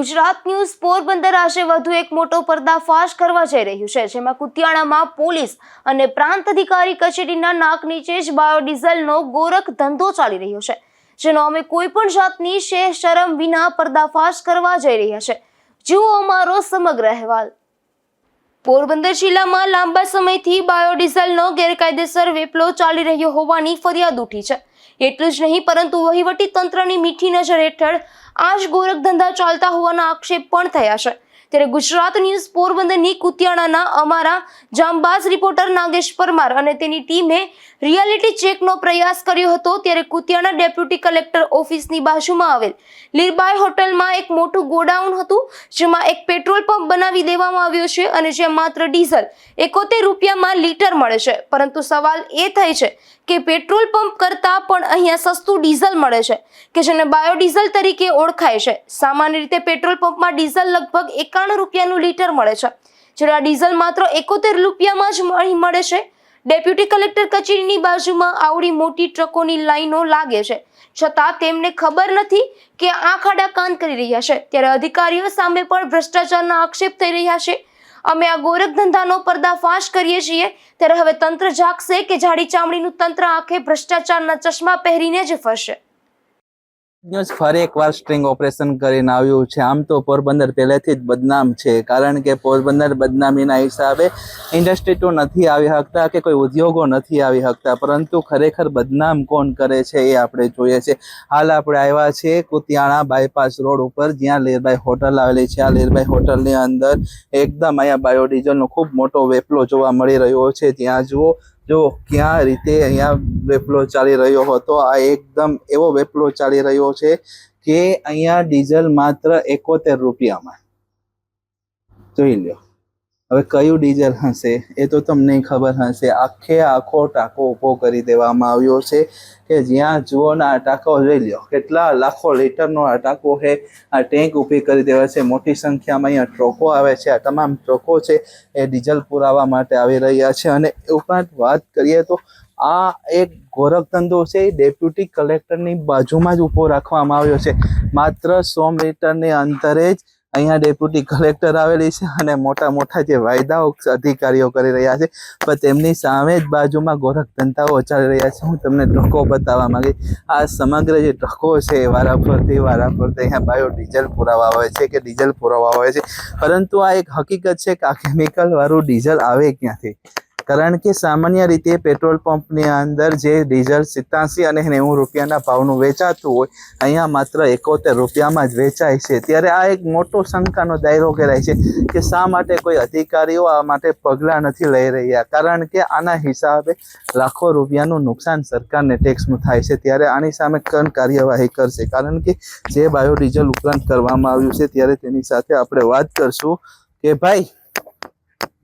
Gujarat news Porbandar આજે વધુ એક મોટો પર્દાફાશ કરવા જઈ રહ્યું છે, જેમાં કુતિયાણામાં પોલીસ અને પ્રાંત અધિકારી કચેરીના નાક નીચે જ બાયોડીઝલનો ગોરખ ધંધો ચાલી રહ્યો છે, જેનો અમે કોઈ પણ જાતની શેહ શરમ વિના પર્દાફાશ કરવા જઈ રહ્યા છે. જુઓ અમારો સમગ્ર અહેવાલ. પોરબંદર જિલ્લામાં લાંબા સમયથી બાયોડીઝલનો ગેરકાયદેસર વેપલો ચાલી રહ્યો હોવાની ફરિયાદ ઉઠી છે. એટલું જ નહીં, પરંતુ વહીવટી તંત્રની મીઠી નજર હેઠળ આ જ ગોરખધંધા ચાલતા હોવાના આક્ષેપ પણ થયા છે. ત્યારે ગુજરાત ન્યૂઝ પોરબંદરની કુતિયાણાના અમારા જાંબાઝ રિપોર્ટર નાગેશ પરમાર અને તેની ટીમે રિયાલિટી ચેકનો પ્રયાસ કર્યો હતો ત્યારે કુતિયાણા ડેપ્યુટી કલેક્ટર ઓફિસની બાજુમાં આવેલ લીરબાઈ હોટલમાં એક મોટું ગોડાઉન હતું, જેમાં એક પેટ્રોલ પંપ બનાવી દેવામાં આવ્યો છે અને જ્યાં માત્ર ડીઝલ એકોતેર રૂપિયામાં લીટર મળે છે. પરંતુ સવાલ એ થાય છે કે પેટ્રોલ પંપ કરતાં પણ અહીંયા સસ્તું ડીઝલ મળે છે, કે જેને બાયોડીઝલ તરીકે ઓળખાય છે. સામાન્ય રીતે પેટ્રોલ પંપમાં ડીઝલ લગભગ એકાણું રૂપિયાનું લીટર મળે છે. જ્યારે ડીઝલ માત્ર એકોતેર રૂપિયામાં જ મળી છે. ડેપ્યુટી કલેક્ટર કચેરીની બાજુમાં આવડી મોટી ટ્રકોની લાઈનો લાગે છે. છતાં તેમને ખબર નથી કે આ ખાડા કાન કરી રહ્યા છે. ત્યારે અધિકારીઓ સામે પણ ભ્રષ્ટાચારના આક્ષેપ થઈ રહ્યા છે. અમે આ ગોરખ ધંધાનો પર્દાફાશ કરીએ છીએ. ત્યારે હવે તંત્ર જાગશે કે જાડી ચામડીનું તંત્ર આંખે ભ્રષ્ટાચારના ચશ્મા પહેરીને જ ફરશે. ફરી એકવાર સ્ટ્રિંગ ઓપરેશન કરીને આવ્યું છે. આમ તો પોરબંદર પહેલેથી જ બદનામ છે. કારણ કે પોરબંદર બદનામીના હિસાબે ઇન્ડસ્ટ્રી તો નથી આવી શકતા કે કોઈ ઉદ્યોગો નથી આવી શકતા. પરંતુ ખરેખર બદનામ કોણ કરે છે એ આપણે જોઈએ છે. હાલ આપણે આવ્યા છે કુતિયાણા બાયપાસ રોડ ઉપર. જ્યાં લેરબાઈ હોટલ આવેલી છે. આ લેરબાઈ હોટલની અંદર એકદમ અહીંયા બાયોડીઝલનો ખૂબ મોટો વેપલો જોવા મળી રહ્યો છે. ત્યાં જુઓ જો ક્યાં રીતે અહીંયા વેપલો ચાલી રહ્યો હતો, આ એકદમ એવો વેપલો ચાલી રહ્યો છે કે અહીંયા ડીઝલ માત્ર એકોતેર રૂપિયામાં. જોઈ લ્યો. હવે કયું ડીઝલ હશે એ તો તમને ખબર હશે. આખે આખો ટાંકો ઊભો કરી દેવામાં આવ્યો છે કે જ્યાં જુઓ ને આ ટાંકો, જોઈ લ્યો, કેટલા લાખો લીટરનો આ ટાંકો છે. આ ટેન્ક ઊભી કરી દેવા છે. મોટી સંખ્યામાં અહીંયા ટ્રકો આવે છે. આ તમામ ટ્રકો છે એ ડીઝલ પુરાવા માટે આવી રહ્યા છે. અને ઉપરાંત વાત કરીએ તો આ એક ગોરખધંધો છે. એ ડેપ્યુટી કલેક્ટરની બાજુમાં જ ઊભો રાખવામાં આવ્યો છે. માત્ર સો મીટરની અંતરે જ અહીંયા ડેપ્યુટી કલેક્ટર આવેલી છે અને મોટા મોટા જે વાયદાઓ અધિકારીઓ કરી રહ્યા છે, પણ તેમની સામે જ બાજુમાં ગોરખ ધંધાઓ ચાલી રહ્યા છે. હું તમને ટ્રકો બતાવવા માંગી. આ સમગ્ર જે ટ્રકો છે એ વારાફરતી વારાફરતી અહીંયા બાયો ડીઝલ પુરાવા આવે છે કે ડીઝલ પુરાવા આવે છે. પરંતુ આ એક હકીકત છે કે આ કેમિકલ વાળું ડીઝલ આવે ક્યાંથી? કારણ કે સામાન્ય રીતે પેટ્રોલ પંપની અંદર જે ડીઝલ સિત્તાસી અને નેવું રૂપિયાના ભાવનું વેચાતું હોય, અહીંયા માત્ર એકોતેર રૂપિયામાં જ વેચાય છે. ત્યારે આ એક મોટો શંકાનો દાયરો કરાય છે કે શા માટે કોઈ અધિકારીઓ આ માટે પગલાં નથી લઈ રહ્યા? કારણ કે આના હિસાબે લાખો રૂપિયાનું નુકસાન સરકારને ટેક્સનું થાય છે. ત્યારે આની સામે કણ કાર્યવાહી કરશે. કારણ કે જે બાયોડીઝલ ઉપરાંત કરવામાં આવ્યું છે, ત્યારે તેની સાથે આપણે વાત કરશું કે ભાઈ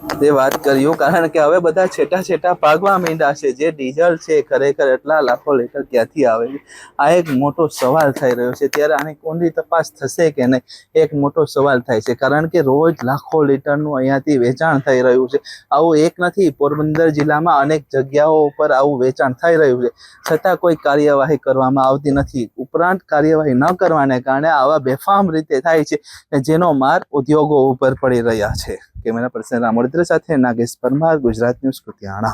તે વાત કર્યું, કારણ કે હવે બધા છેટા છેટા ભાગવા માંડ્યા છે. જે ડીઝલ છે ખરેખર એટલા લાખો લીટર ક્યાંથી આવે છે? આ એક મોટો સવાલ થઈ રહ્યો છે. ત્યારે આની કોની તપાસ થશે કે નહીં? એક મોટો સવાલ થાય છે. કારણ કે રોજ લાખો લીટરનું અહીંયાથી વેચાણ થઈ રહ્યું છે. આવું એક નથી, પોરબંદર જિલ્લામાં અનેક જગ્યાઓ ઉપર આવું વેચાણ થઈ રહ્યું છે. છતાં કોઈ કાર્યવાહી કરવામાં આવતી નથી. ઉપરાંત કાર્યવાહી ન કરવાને કારણે આવા બેફામ રીતે થાય છે જેનો માર ઉદ્યોગો ઉપર પડી રહ્યા છે. કેમેરા પર્સન રામોદ્ર સાથે નાગેશ પરમાર ગુજરાત ન્યૂઝ કુતિયાણા.